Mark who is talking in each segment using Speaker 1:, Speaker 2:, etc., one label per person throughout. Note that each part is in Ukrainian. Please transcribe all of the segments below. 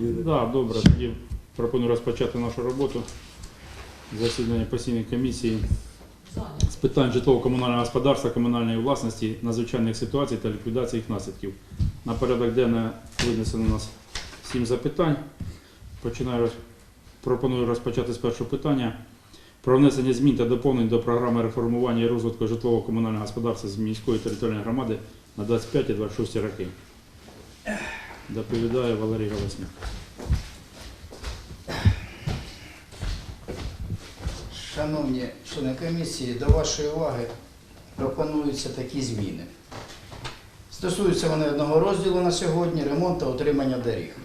Speaker 1: їде.
Speaker 2: Да, добре. Тоді пропоную розпочати нашу роботу. Засідання постійної комісії з питань житлово-комунального господарства, комунальної власності, надзвичайних ситуацій та ліквідації їх наслідків. На порядок денний винесено у нас сім запитань. Починаю. Пропоную розпочати з першого питання. Про внесення змін та доповнень до програми реформування і розвитку житлово-комунального господарства з міської територіальної громади на 25-26 роки. Доповідає Валерій Галасняк.
Speaker 3: Шановні члени комісії, до вашої уваги пропонуються такі зміни. Стосуються вони одного розділу на сьогодні ремонт та утримання доріг.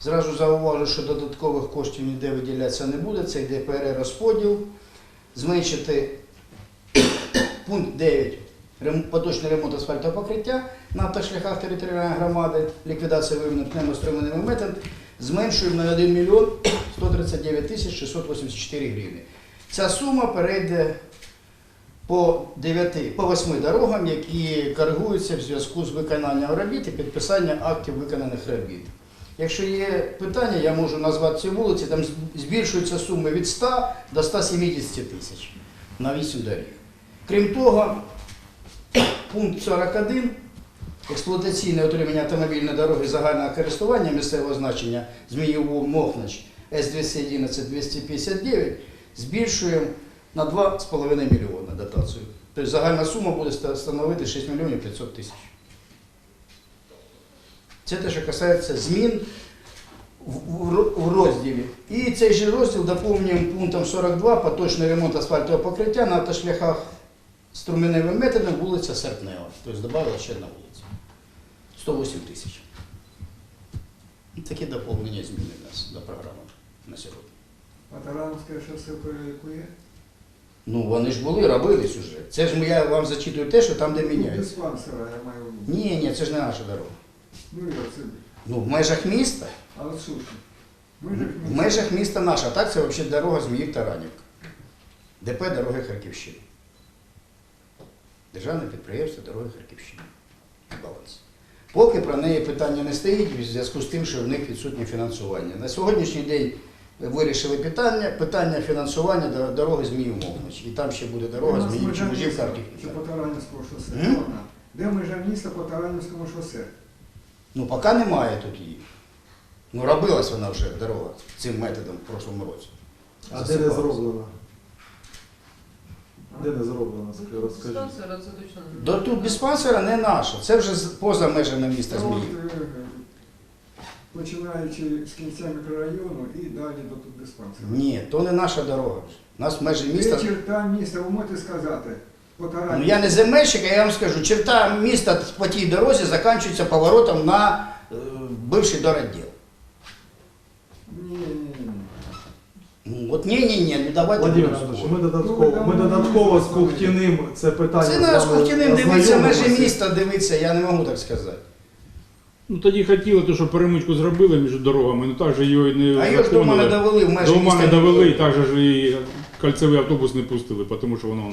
Speaker 3: Зразу зауважу, що додаткових коштів ніде виділятися не буде, це йде перерозподіл. Зменшити пункт 9 рем- поточний ремонт асфальтового покриття на автошляхах територіальної громади, ліквідація виведених пневмоструменевих метод, зменшуємо на 1 мільйон 139 тисяч 684 гривні. Ця сума перейде по 9, по 8 дорогам, які коригуються в зв'язку з виконанням робіт і підписанням актів виконаних робіт. Якщо є питання, я можу назвати ці вулиці, там збільшуються суми від 100 до 170 тисяч на 8 доріг. Крім того, пункт 41 експлуатаційне отримання автомобільної дороги загального користування місцевого значення Змієву Мохнач С-211-259 збільшуємо на 2,5 мільйона дотацію. Тобто загальна сума буде становити 6 мільйонів 500 тисяч. Це те, що касається змін в розділі. І цей же розділ доповнюємо пунктом 42 поточний ремонт асфальтового покриття на автошляхах струменевим методом вулиця Серпнева. Тобто додали ще одна вулиця. 108 тисяч. Такі доповнення зміни у нас до програми на сьогодні.
Speaker 4: А Тарановське шосе перелікує?
Speaker 3: Ну, вони ж були, робились уже. Це ж я вам зачитую те, що там, де міняється.
Speaker 4: Диспансера я маю.
Speaker 3: Ні, ні, це ж не наша дорога.
Speaker 4: Ну як це?
Speaker 3: Ну, в межах міста,
Speaker 4: Але слушай, ми ж
Speaker 3: в межах міста наша, так це взагалі дорога Зміїв Таранівка. ДП Дороги Харківщини. Державне підприємство Дороги Харківщини. Баланс. Поки про неї питання не стоїть в зв'язку з тим, що в них відсутнє фінансування. На сьогоднішній день вирішили питання, питання фінансування дороги Зміїв Мовнич. І там ще буде дорога Зміїв Чмужів Харків.
Speaker 4: По Таранівському шосе? Де межа міста по Таранівському шосе?
Speaker 3: Ну, поки немає тут її. Ну, робилась вона вже дорога цим методом в прошлому році.
Speaker 1: А де не зроблено? Де не зроблено, розкажіть.
Speaker 5: Диспансера це точно не
Speaker 3: До тут диспансера не наша, це вже з- поза межами міста
Speaker 4: Ну, от, е, Починаючи з кінця мікрорайону і далі до тут диспансера.
Speaker 3: Ні, то не наша дорога. У нас межі міста.
Speaker 4: Де черта міста, ви можете сказати?
Speaker 3: Ну, я не земельщик, а я вам скажу, черта міста по тій дорозі закінчується поворотом на е, бивший дороділ.
Speaker 4: Ні, ні.
Speaker 3: Ну, от ні, ні, ні, ну давайте.
Speaker 1: Владимир
Speaker 3: будемо
Speaker 1: ми додатково, ми додатково з Кухтіним це питання.
Speaker 3: Це
Speaker 1: з
Speaker 3: наш
Speaker 1: вами
Speaker 3: Кухтіним дивиться межі
Speaker 1: ознайомимося.
Speaker 3: міста, дивиться, я не можу так сказати.
Speaker 2: Ну тоді хотіли, то, що перемичку зробили між дорогами, ну так же його і не
Speaker 3: А його ж до мене довели в межі
Speaker 2: До
Speaker 3: міста.
Speaker 2: мене
Speaker 3: не
Speaker 2: довели, і так же ж і кольцевий автобус не пустили, тому що воно,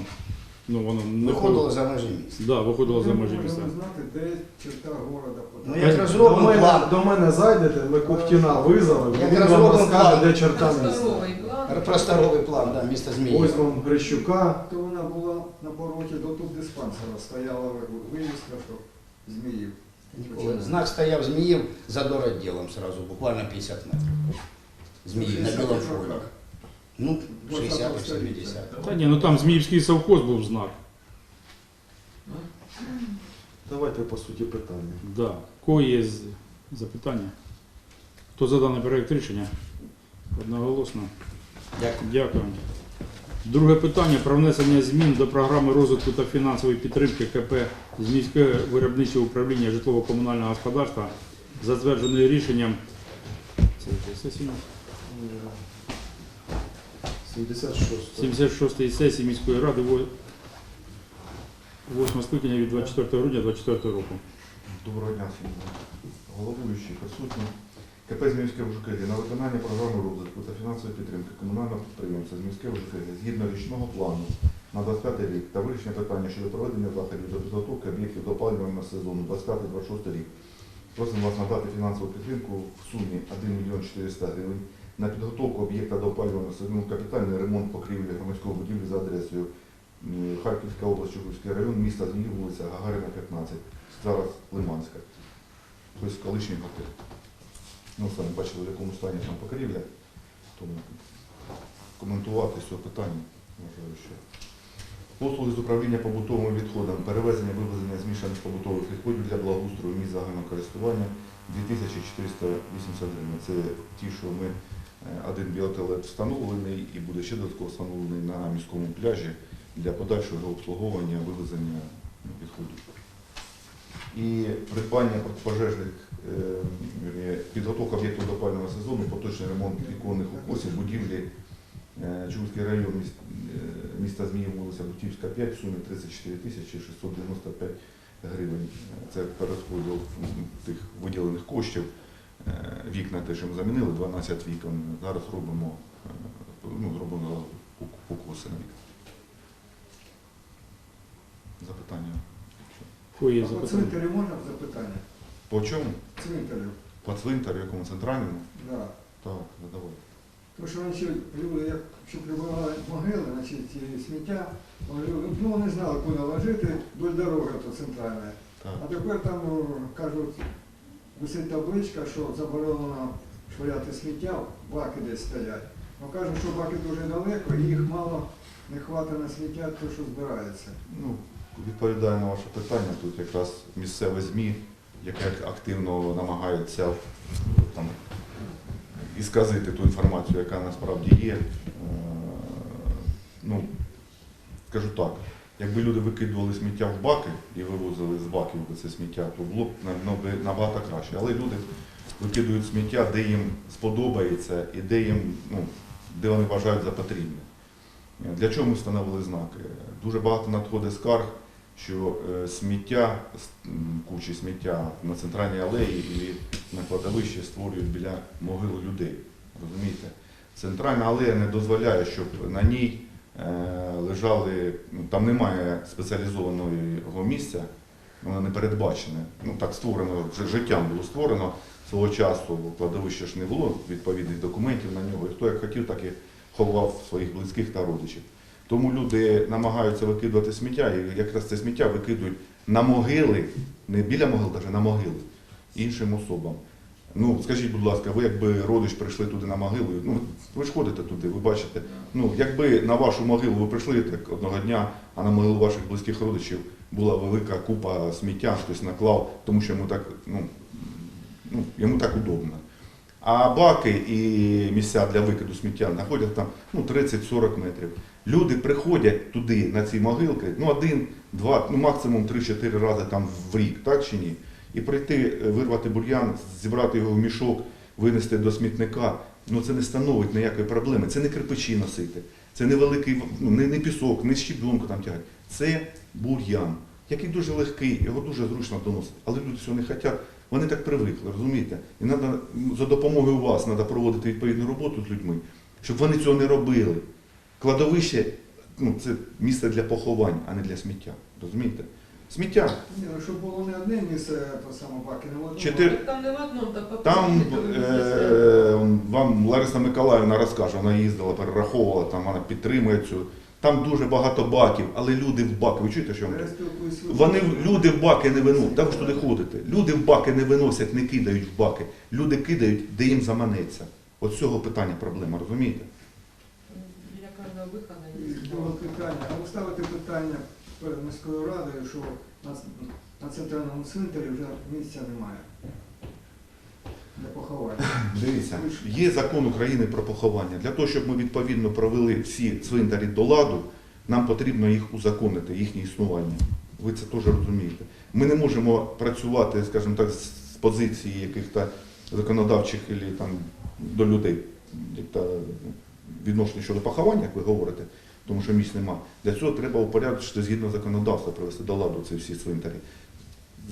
Speaker 2: ну, воно не
Speaker 3: Виходило за межі міста.
Speaker 2: Да, виходило за межі
Speaker 4: можемо
Speaker 2: міста.
Speaker 4: знати, де черта города
Speaker 3: Ну,
Speaker 4: Таранівському.
Speaker 3: як
Speaker 1: До мене,
Speaker 3: план,
Speaker 1: до мене зайдете, ми Кухтіна визовемо,
Speaker 3: Як
Speaker 1: він вам
Speaker 3: розробимо
Speaker 1: розкаже,
Speaker 3: план.
Speaker 1: де черта міста.
Speaker 5: Здоровий план.
Speaker 3: просторовий план да, міста Зміїв.
Speaker 1: Ось вам Грищука.
Speaker 4: То вона була на повороті до тут диспансера, стояла ви- вивіска, що Зміїв.
Speaker 3: Ніколи. Знак стояв Зміїв за дороділом сразу, буквально 50 метрів. Зміїв на білому фоні. Ну, 60-70.
Speaker 2: Та ні, ну там Зміївський совхоз був знак.
Speaker 1: Давайте по суті питання.
Speaker 2: Да. Кого є з- запитання? Хто за даний проєкт рішення? Одноголосно.
Speaker 3: Дякую.
Speaker 2: Дякую. Друге питання про внесення змін до програми розвитку та фінансової підтримки КП з міське виробниче управління житлово-комунального господарства, затвердженої рішенням це сесія?
Speaker 1: 76.
Speaker 2: 76-ї сесії міської ради 8 скликання від 24 грудня 2024 року.
Speaker 6: Доброго дня всім головуючі, присутні. КП Зміївське ЖКГ на виконання програми розвитку та фінансової підтримки комунального підприємства Зміївське ЖКГ згідно річного плану на 25 рік та вирішення питання щодо проведення заходів до підготовки об'єктів до опалювального сезону 25-26 рік Просимо вас надати фінансову підтримку в сумі 1 мільйон 400 гривень на підготовку об'єкта до опалювального капітальний ремонт покрівлі громадського будівлі за адресою Харківська область, Чугуївський район, міста Зміїв, вулиця Гагарина, 15, зараз Лиманська. Тобто колишній готель. Ну, самі бачили, в якому стані там покрівля, тому коментувати з цього питання, вважаю, що. Послуги з управління побутовими відходами, перевезення, вивезення змішаних побутових відходів для благоустрою місць загального користування 2480 гривень. Це ті, що ми один біотелет встановлений і буде ще додатково встановлений на міському пляжі для подальшого обслуговування, вивезення ну, відходів. І придбання протипожежних е, підготовка об'єктів до опалювального сезону, поточний ремонт віконних укосів, будівлі Е, район е, міста Зміїв, вулиця Бутівська, 5, в сумі 34 тисячі 695 гривень. Е, Це перерозподіл тих виділених коштів. Е, Вікна те, що ми замінили, 12 вікон. Зараз робимо, е, ну, зробимо ук- укоси на вікна. Запитання.
Speaker 2: Є
Speaker 4: А по
Speaker 2: запитання?
Speaker 4: цвинтарі можна запитання?
Speaker 6: По чому?
Speaker 4: Цвинтарю,
Speaker 6: По цвинтарю, якому центральному?
Speaker 4: да.
Speaker 6: Так, задавай.
Speaker 4: Тому що раніше люди, як що могили, значить, і сміття, вони, ну, вони знали, куди ложити, до дороги то центральна.
Speaker 6: Так.
Speaker 4: А тепер там кажуть, висить табличка, що заборонено швиряти сміття, баки десь стоять. Ну кажуть, що баки дуже далеко, і їх мало не хватить на сміття, то що збирається.
Speaker 6: Ну, відповідаю на ваше питання. Тут якраз місцеве ЗМІ, яке активно намагається там, ісказити ту інформацію, яка насправді є. Е, Ну, скажу так, якби люди викидували сміття в баки і вивозили з баків це сміття, то було б на- на- набагато краще. Але люди викидують сміття, де їм сподобається і де їм, ну, де вони вважають за потрібне. Для чого ми встановили знаки? Дуже багато надходить скарг, що е, сміття, кучі сміття на центральній алеї і на кладовищі створюють біля могил людей. Розумієте? Центральна алея не дозволяє, щоб на ній лежали, ну, там немає спеціалізованого місця, воно не передбачене. Ну так створено, життям було створено свого часу, кладовище ж не було відповідних документів на нього. І хто як хотів, так і ховав своїх близьких та родичів. Тому люди намагаються викидувати сміття, і якраз це сміття викидують на могили, не біля могил, навіть на могили іншим особам. Ну, скажіть, будь ласка, ви якби родич прийшли туди на могилу, ну ви ж ходите туди, ви бачите. Ну, якби на вашу могилу ви прийшли так одного дня, а на могилу ваших близьких родичів була велика купа сміття, хтось наклав, тому що йому так, ну, ну, йому так удобно. А баки і місця для викиду сміття знаходять там ну, 30-40 метрів. Люди приходять туди, на ці могилки, ну один, два, ну максимум 3-4 рази там в рік, так чи ні? І прийти, е, вирвати бур'ян, зібрати його в мішок, винести до смітника, ну це не становить ніякої проблеми. Це не кирпичі носити, це не великий, ну, не, не пісок, не щебенку там тягати. Це бур'ян, який дуже легкий, його дуже зручно доносити. Але люди цього не хочуть. Вони так привикли, розумієте? І треба за допомогою вас треба проводити відповідну роботу з людьми, щоб вони цього не робили. Кладовище ну, це місце для поховань, а не для сміття. Розумієте? Сміття.
Speaker 4: Ні, ну, щоб було не одне місце, то саме баки, не в одному.
Speaker 6: Чотири-
Speaker 5: Там не в одному, так по
Speaker 6: Там е, вам Лариса Миколаївна розкаже, вона їздила, перераховувала, там вона підтримує цю. Там дуже багато баків, але люди в баки. Ви чуєте, що я вам
Speaker 4: Я
Speaker 6: кажу?
Speaker 4: спілкуюсь з
Speaker 6: Вони в- люди в баки не виносять. Там ви ж туди ходите. Люди в баки не виносять, не кидають в баки. Люди кидають, де їм заманеться. От з цього питання проблема, розумієте?
Speaker 5: Біля кожного виходу є.
Speaker 4: питання. А ви ставите питання перед міською радою, що на, центральному цвинтарі вже місця немає для поховання.
Speaker 6: Дивіться, є закон України про поховання. Для того, щоб ми відповідно провели всі цвинтарі до ладу, нам потрібно їх узаконити, їхнє існування. Ви це теж розумієте. Ми не можемо працювати, скажімо так, з позиції яких-то законодавчих там, до людей як відношення щодо поховання, як ви говорите, тому що місць нема. Для цього треба упорядочити згідно законодавства привести до ладу ці всі цвинтарі.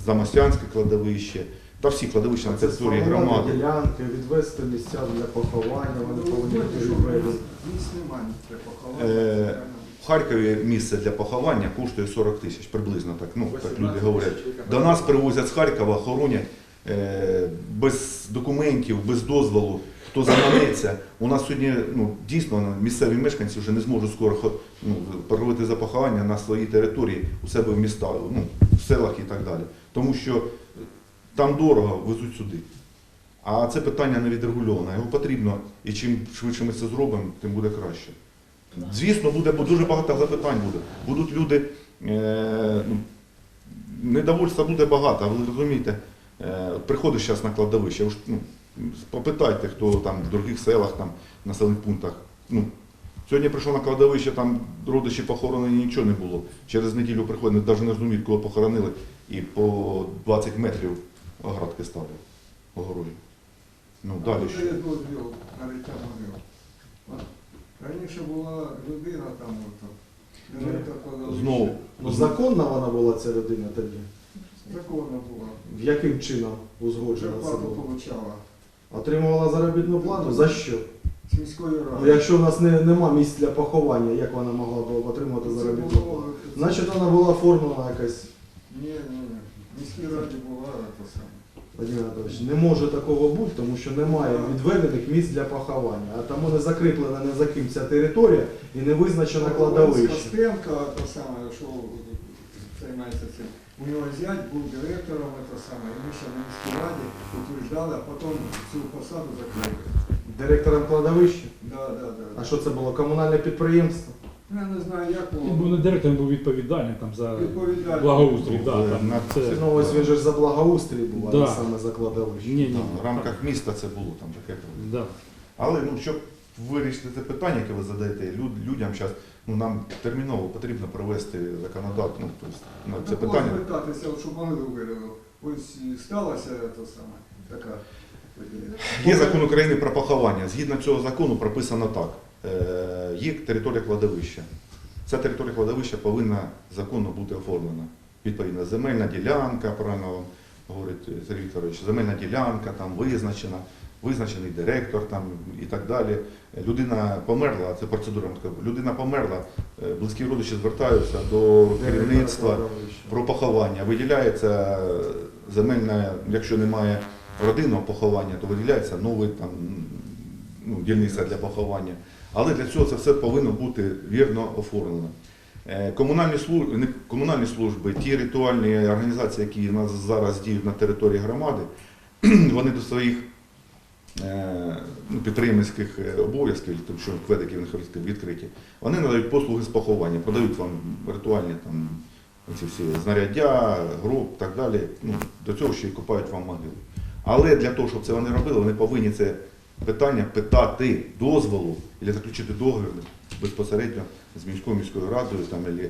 Speaker 6: Замостянське кладовище та всі кладовища на території громади.
Speaker 1: ділянки, відвести місця для поховання, вони
Speaker 4: Ну,
Speaker 1: повинні бути.
Speaker 4: Місць немає для поховання.
Speaker 6: Е. В Харкові місце для поховання коштує 40 тисяч, приблизно так. Ну, так люди говорять. До нас привозять з Харкова, хоронять. е, без документів, без дозволу, хто заманеться. У нас сьогодні ну, дійсно місцеві мешканці вже не зможуть скоро ну, проводити запахування на своїй території у себе в містах, ну, в селах і так далі. Тому що там дорого везуть сюди. А це питання не відрегульоване. Його потрібно, і чим швидше ми це зробимо, тим буде краще. Звісно, буде дуже багато запитань буде. Будуть люди, е, ну, недовольства буде багато, ви розумієте, е, приходиш зараз на кладовище, ну, попитайте, хто там в других селах, там, населених пунктах. Ну, сьогодні прийшов на кладовище, там родичі похоронені, нічого не було. Через неділю приходять, навіть не розуміють, кого похоронили, і по 20 метрів оградки ставлять огорожі. Ну, далі що?
Speaker 4: Раніше була людина там, от.
Speaker 6: Знову.
Speaker 1: Ну, законна вона була ця людина тоді.
Speaker 4: Законна була.
Speaker 1: В яким чином узгоджена це
Speaker 4: получала.
Speaker 1: Отримувала заробітну плату? За що?
Speaker 4: З міської
Speaker 1: Ну,
Speaker 4: ради.
Speaker 1: якщо в нас не, нема місць для поховання, як вона могла б отримати заробітну плату? Значить, вона була оформлена якась.
Speaker 4: Ні, ні, ні. В міській раді була те саме.
Speaker 1: Владимир Анатолійович, не може такого бути, тому що немає відведених місць для поховання, а тому не закріплена не за ким ця територія і не визначено кладовище.
Speaker 4: Костенко, те саме, що займається цим. У нього зять був директором, те саме, і ми ще на міській раді утверждали, а потім цю посаду закрили.
Speaker 1: Директором кладовища.
Speaker 4: Да, да, да.
Speaker 1: А що це було? Комунальне підприємство?
Speaker 4: Я не знаю, як
Speaker 2: Він був не директором, був відповідальний там за
Speaker 4: Відповідальний.
Speaker 2: благоустрій. Да, там,
Speaker 6: на-
Speaker 2: це...
Speaker 1: Ну ось він же ж за благоустрій був, а не
Speaker 2: Да.
Speaker 1: саме за кладовище.
Speaker 2: Ні, ні,
Speaker 6: Там, в рамках міста це було там таке.
Speaker 2: Да.
Speaker 6: Але ну, щоб вирішити це питання, яке ви задаєте люд- людям зараз, ну, нам терміново потрібно провести законодавство. Ну, тобто, ну, це
Speaker 4: Це
Speaker 6: питання.
Speaker 4: звертатися, от, щоб могилу вирили. Ось сталася те саме, така.
Speaker 6: Є закон України про поховання. Згідно цього закону прописано так. Е, Є територія кладовища. Ця територія кладовища повинна законно бути оформлена. Відповідно, земельна ділянка, правильно вам говорить Сергій Вікторович, земельна ділянка там визначена, визначений директор там і так далі. Людина померла, це процедура. Людина померла, е, близькі родичі звертаються до керівництва про поховання. Виділяється земельна, якщо немає родинного поховання, то виділяється новий там, ну, дільниця для поховання. Але для цього це все повинно бути вірно оформлено. Е, Комунальні служби, комунальні служби, ті ритуальні організації, які у нас зараз діють на території громади, вони до своїх підприємницьких е, обов'язків, тому що кведики в них відкриті, вони надають послуги з поховання, подають вам ритуальні там, ці всі знаряддя, гроб і так далі. Ну, до цього ще й купають вам могилу. Але для того, щоб це вони робили, вони повинні це питання питати дозволу або заключити договір безпосередньо з міською міською радою, там, е,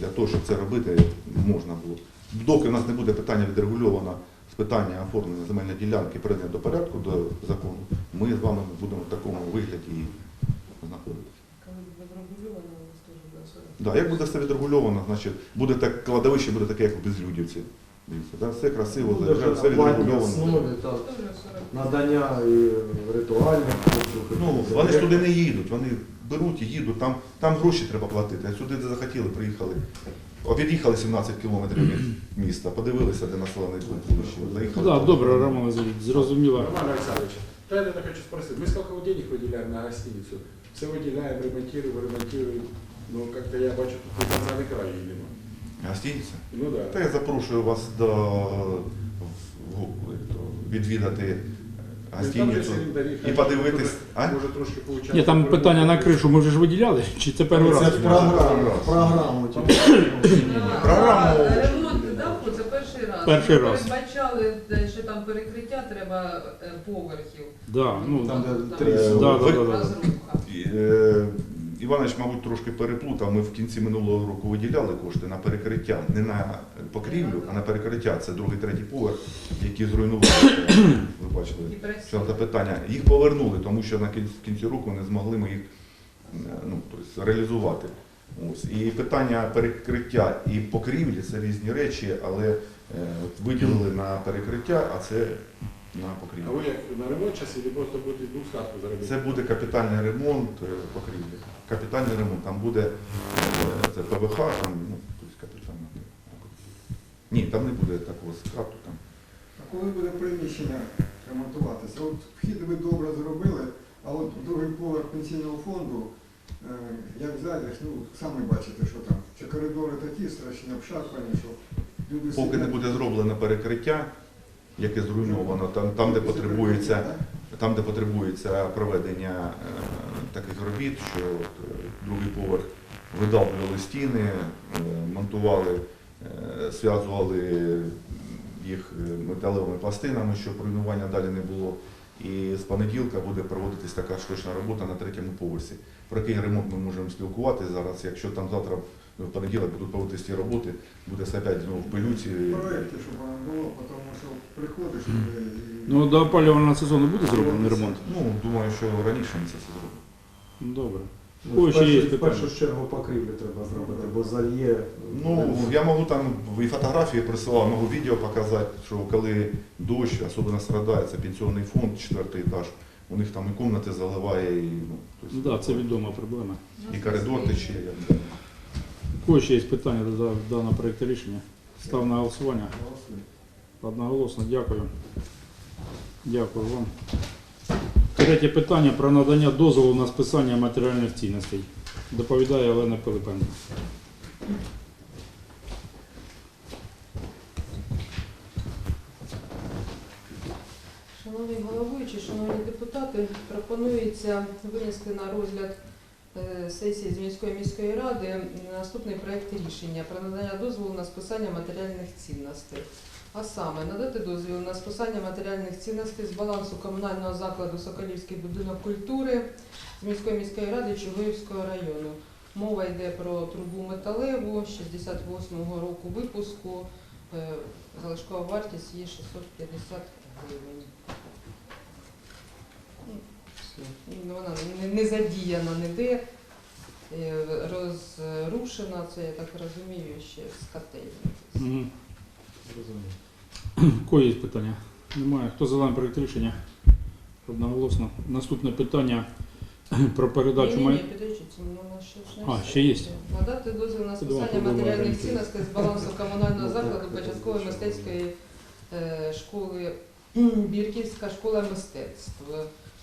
Speaker 6: для того, щоб це робити, можна було. Доки в нас не буде питання відрегульовано питання оформлення земельної ділянки, приведення до порядку до закону, ми з вами будемо в такому вигляді знаходитися.
Speaker 5: Коли буде врегульовано, у нас теж.
Speaker 6: Да, як буде все відрегульовано, значить буде так кладовище буде таке, як у безлюдівці. Дивіться, да? все красиво,
Speaker 1: Буде
Speaker 6: заїжджає,
Speaker 1: вже
Speaker 6: все відрегульовано.
Speaker 1: Надання і ритуальних послуг.
Speaker 6: Ну, вони ж туди не їдуть, вони беруть і їдуть, там, там гроші треба платити, а сюди де захотіли, приїхали. Об'їхали 17 кілометрів від міста, подивилися, де населений пункт вулиці, заїхали.
Speaker 2: Да, добре, Роман Васильович, зрозуміло.
Speaker 7: Роман Александрович, правильно хочу спросить, мы сколько вот денег выделяем на гостиницу? Все выделяем, ремонтируем, ремонтируем. Ну, как-то я бачу, тут до конца не краю, видимо.
Speaker 6: Гостиниця?
Speaker 7: Ну да.
Speaker 6: Та я запрошую вас до в- в- відвідати гостиницю і подивитись. А?
Speaker 7: Може трошки получати.
Speaker 2: Ні, там питання на кришу ми вже ж виділяли, чи це перший
Speaker 1: Це
Speaker 2: раз?
Speaker 1: програму, програму.
Speaker 6: Програму-
Speaker 5: Ремонт дав, це перший раз.
Speaker 2: Перший раз.
Speaker 5: Передбачали, що там перекриття треба е, поверхів.
Speaker 2: Да, ну,
Speaker 1: Там, де
Speaker 5: Там
Speaker 1: три
Speaker 2: да, да, да, да.
Speaker 5: розруха.
Speaker 6: І, е, Іванович, мабуть, трошки переплутав. Ми в кінці минулого року виділяли кошти на перекриття, не на покрівлю, а на перекриття. Це другий, третій поверх, які зруйнувалися. Ви бачили це запитання. Їх повернули, тому що на кінці року не змогли ми їх е, ну, тобто, реалізувати. Ось. І питання перекриття і покрівлі це різні речі, але е, виділили на перекриття, а це на
Speaker 7: А ви як на ремонт зараз, чи просто будете двухсатку заробити?
Speaker 6: Це буде капітальний ремонт е, покрівлі. Капітальний ремонт. Там буде е, це ПВХ, там, ну, тобто капітальний. Ні, там не буде такого скату. Там.
Speaker 4: А коли буде приміщення ремонтуватися? От вхід ви добре зробили, а от другий поверх пенсійного фонду, е, як зайдеш, ну самі бачите, що там. Чи коридори такі страшні, обшарпані, що люди
Speaker 6: Поки не буде зроблено перекриття, яке зруйновано, там, там де потребується. Там, де потребується проведення е, таких робіт, що е, другий поверх видавлювали стіни, е, монтували, зв'язували їх металевими пластинами, щоб руйнування далі не було. І з понеділка буде проводитись така штучна робота на третьому поверсі. Про який ремонт ми можемо спілкуватися зараз. Якщо там завтра в понеділок будуть проводитись ті роботи, буде все опять ну, в пилюці.
Speaker 4: В проєкті, щоб воно було, тому що приходиш і...
Speaker 2: Ну, до опалювального сезону буде зроблений ремонт?
Speaker 6: Ну, думаю, що раніше ми це все зробимо.
Speaker 2: Добре.
Speaker 1: Ну,
Speaker 2: Ой,
Speaker 1: в,
Speaker 2: ще є
Speaker 1: першу, в
Speaker 2: питання.
Speaker 1: першу чергу покрівлю треба зробити, бо зальє.
Speaker 6: Ну, я можу там і фотографії присилав, можу відео показати, що коли дощ, особливо страдає, це пенсіонний фонд, четвертий етаж, у них там і комнати заливає, і, ну,
Speaker 2: Так,
Speaker 6: тобто,
Speaker 2: да, це відома проблема.
Speaker 6: і коридор тече.
Speaker 2: Кого ще є питання до даного проекту рішення? Став на голосування. Одноголосно, дякую. Дякую вам. Третє питання про надання дозволу на списання матеріальних цінностей. Доповідає Олена Пилипенко.
Speaker 5: Шановний головуючий, шановні депутати, пропонується винести на розгляд сесії з міської міської ради наступний проект рішення про надання дозволу на списання матеріальних цінностей. А саме надати дозвіл на списання матеріальних цінностей з балансу комунального закладу Соколівський будинок культури з міської міської ради Чугуївського району. Мова йде про трубу металеву 68-го року випуску. Е, Залишкова вартість її 650 гривень. Ну. Вона не, не задіяна ніде, е, розрушена, це я так розумію, ще з котельні.
Speaker 2: Угу.
Speaker 1: Зрозуміло.
Speaker 2: Є питання? Немає. Хто за даний проект рішення? Одноголосно. Наступне питання про передачу
Speaker 5: Ні, ні,
Speaker 2: май...
Speaker 5: підождіть, це ще ж не
Speaker 2: А,
Speaker 5: все.
Speaker 2: ще є?
Speaker 5: Надати дозвіл на списання матеріальних
Speaker 2: орієнтир.
Speaker 5: цінностей з балансу комунального
Speaker 1: Ну,
Speaker 5: закладу початкової мистецької е, школи Бірківська школа мистецтв.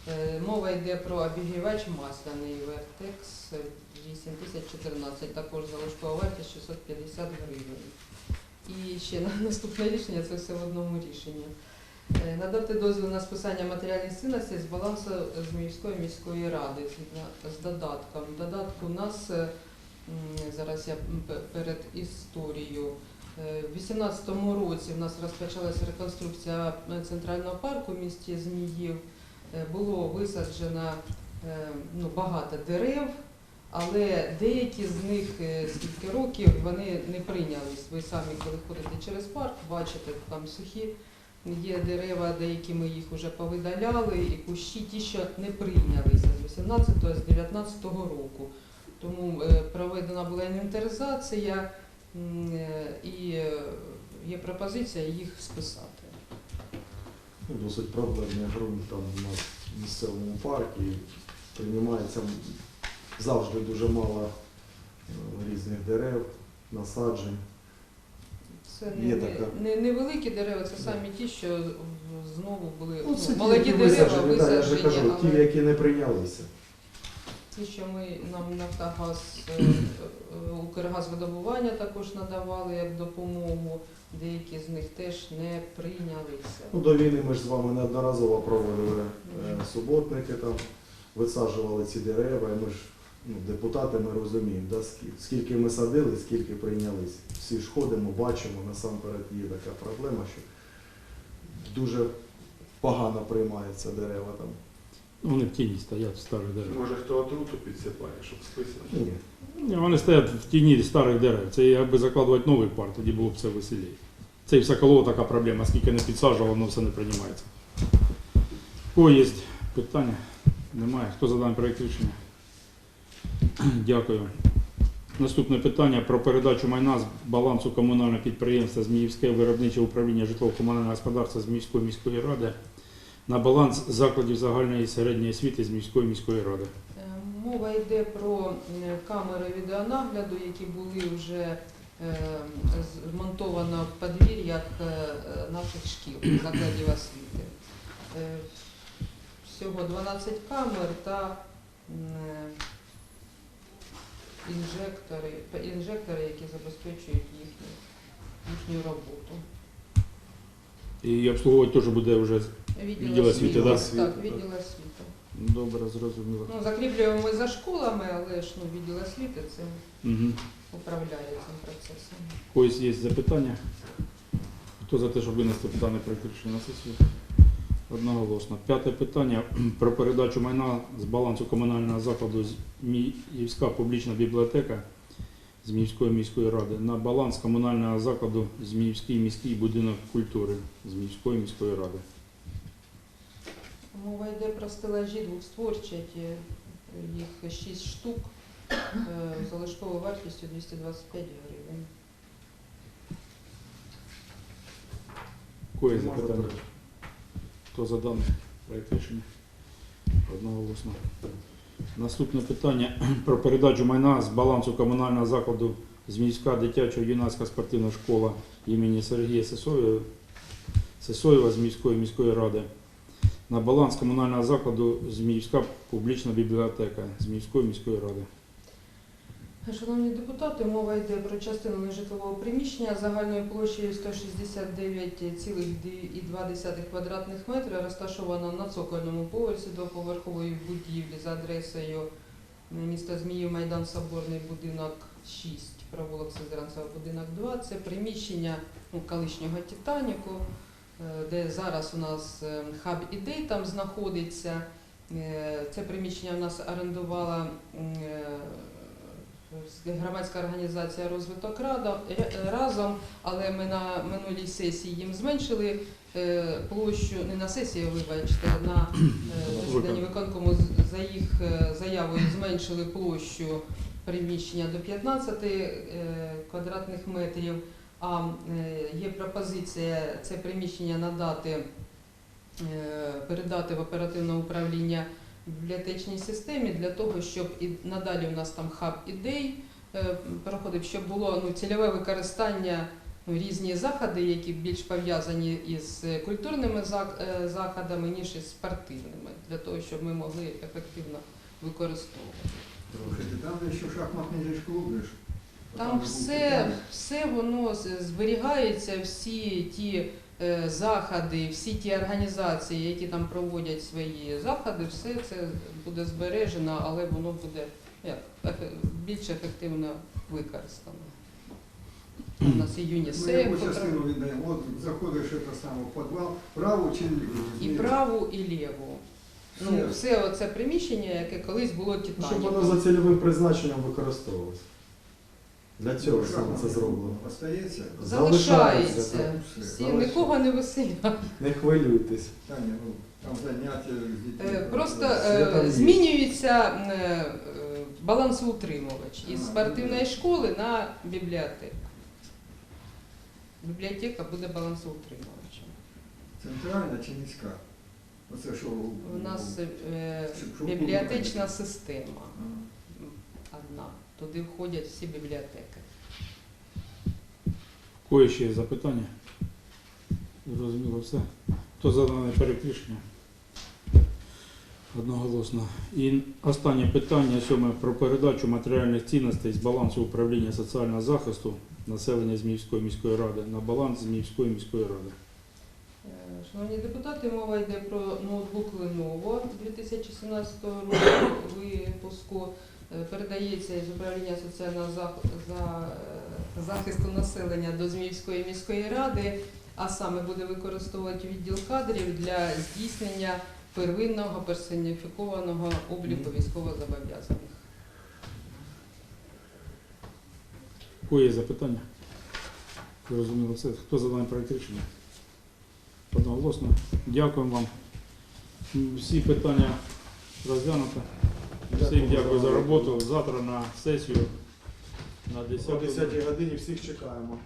Speaker 5: Е, Мова йде про обігрівач масляний Вертекс 8014, також залишкова вартість 650 гривень. І ще наступне рішення, це все в одному рішенні. Е, Надати дозвіл на списання матеріальних цінностей з балансу з міської міської ради з додатком. Додатку у нас е, зараз я перед історією. В 2018 році в нас розпочалася реконструкція центрального парку в місті Зміїв. Е, Було висаджено е, ну, багато дерев, але деякі з них е, скільки років вони не прийнялись. Ви самі, коли ходите через парк, бачите, там сухі є дерева, деякі ми їх вже повидаляли, і кущі ті, що не прийнялися з 18-го, з 19-го року. Тому проведена була інвентаризація і є пропозиція їх списати.
Speaker 1: Ну, Досить проблемний ґрунт там у нас в місцевому парку. І приймається завжди дуже мало е, різних дерев, насаджень.
Speaker 5: Це не,
Speaker 1: Є
Speaker 5: не,
Speaker 1: така.
Speaker 5: не, невеликі дерева, це самі ті, що знову були
Speaker 1: Ну,
Speaker 5: ну,
Speaker 1: це ті,
Speaker 5: молоді
Speaker 1: які
Speaker 5: дерева
Speaker 1: висаджені, да, я вже кажу, ті,
Speaker 5: але
Speaker 1: які не прийнялися.
Speaker 5: ті, що ми нам Нафтогаз, е, е, Укргазвидобування також надавали як допомогу, деякі з них теж не прийнялися.
Speaker 1: Ну, до війни ми ж з вами неодноразово проводили е, суботники, там, висаджували ці дерева, і ми ж ну, депутати ми розуміємо, да, скільки, скільки ми садили, скільки прийнялись. Всі ж ходимо, бачимо, насамперед є така проблема, що дуже погано приймаються дерева там.
Speaker 2: Вони в тіні стоять, в старих дерев.
Speaker 7: Може хто отруту підсипає, щоб списати.
Speaker 1: Ні.
Speaker 2: Вони стоять в тіні старих дерев. Це якби закладувати новий парк, тоді було б це веселіше. Це і в Соколово така проблема, скільки не підсаджувало, воно все не приймається. У є питання? Немає. Хто за даний проект рішення? Дякую. Наступне питання про передачу майна з балансу комунального підприємства Зміївське виробниче управління житлово-комунального господарства з міської міської ради на баланс закладів загальної і середньої освіти з міської міської ради.
Speaker 5: Е, Мова йде про е, камери відеонагляду, які були вже е, змонтовано в подвір'ях наших шкіл, закладів освіти. Всього 12 камер та інжектори, інжектори, які забезпечують їхню, їхню роботу.
Speaker 2: І обслуговувати теж буде вже Відділ освіти, да?
Speaker 5: Так, відділ освіти.
Speaker 2: добре, зрозуміло.
Speaker 5: Ну, закріплюємо ми за школами, але ж ну, відділ освіти цим
Speaker 2: Угу.
Speaker 5: управляє цим процесом.
Speaker 2: Когось є запитання? Хто за те, щоб винести питання про рішення на сесію? Одноголосно. П'яте питання про передачу майна з балансу комунального закладу Зміївська публічна бібліотека Зміївської міської ради на баланс комунального закладу Зміївський міський будинок культури Зміївської міської ради.
Speaker 5: Мова йде про стелажі двохстворчаті, їх 6 штук, е, залишковою вартістю 225 гривень.
Speaker 2: Кої запитання? Хто за даний проект рішення? Одноголосно. Наступне питання про передачу майна з балансу комунального закладу Зміївська дитячо-юнацька спортивна школа імені Сергія Сесоєва, Сесоєва Зміївської міської ради на баланс комунального закладу Зміївська публічна бібліотека Зміївської міської ради.
Speaker 5: Шановні депутати, мова йде про частину нежитлового приміщення загальною площею 169,2 квадратних метри, розташована на цокольному поверсі двоповерхової будівлі за адресою міста Зміїв, Майдан Соборний, будинок 6, провулок Сизранцева, будинок 2. Це приміщення ну, колишнього Титаніку, де зараз у нас е, хаб ідей там знаходиться. Е, Це приміщення в нас орендувала е, громадська організація розвиток разом, але ми на минулій сесії їм зменшили е, площу, не на сесії, вибачте, на е, засіданні виконкому за їх е, заявою зменшили площу приміщення до 15 е, квадратних метрів. А е, є пропозиція це приміщення надати, е, передати в оперативне управління бібліотечній системі для того, щоб і надалі у нас там хаб ідей е, проходив, щоб було ну, цільове використання, ну, різні заходи, які більш пов'язані із культурними заходами, ніж із спортивними, для того, щоб ми могли ефективно використовувати.
Speaker 4: Трохи. Там ще шахматний клуб.
Speaker 5: Там все, все воно зберігається, всі ті е, заходи, всі ті організації, які там проводять свої заходи, все це буде збережено, але воно буде як, більш ефективно використано. У нас і
Speaker 4: Ну,
Speaker 5: ЮНІСЕФ, котра-
Speaker 4: частину віддаємо? От заходиш це саме в підвал, праву чи ліву?
Speaker 5: і праву, і ліву. Ну, все оце приміщення, яке колись було
Speaker 1: Ну, Щоб воно за цільовим призначенням використовувалося. Для цього саме це зроблено.
Speaker 4: Остається?
Speaker 5: Залишається. Всі,
Speaker 4: залишається.
Speaker 5: нікого не виселяють.
Speaker 1: Не хвилюйтесь.
Speaker 4: Та ні, ну, там заняття з дітьми.
Speaker 5: Е, Просто е,
Speaker 1: є.
Speaker 5: змінюється е, е, балансоутримувач із
Speaker 4: Ага.
Speaker 5: спортивної школи на бібліотеку. Бібліотека буде балансоутримувачем.
Speaker 4: Центральна чи міська? Оце що?
Speaker 5: У нас е,
Speaker 4: Щоб- щоб
Speaker 5: бібліотечна система
Speaker 4: А.
Speaker 5: одна. Туди входять всі бібліотеки.
Speaker 2: Кої ще є запитання? Зрозуміло все. Хто за дане проект? Одноголосно. І останнє питання сьоме про передачу матеріальних цінностей з балансу управління соціального захисту населення Зміївської міської ради на баланс Зміївської міської ради.
Speaker 5: Е, Шановні депутати, мова йде про ноутбук Lenovo 2017 року випуску. Е, Передається із управління соціального е, захисту населення до Зміївської міської ради, а саме буде використовувати відділ кадрів для здійснення первинного персоніфікованого обліку військовозобов'язаних.
Speaker 2: Кої є запитання? Зрозуміло все. Хто за даний проект рішення? Одноголосно. Дякуємо вам. Всі питання розглянуто. Всім дякую за роботу. Завтра на сесію на
Speaker 1: О
Speaker 2: 10
Speaker 1: 10 годині всіх чекаємо.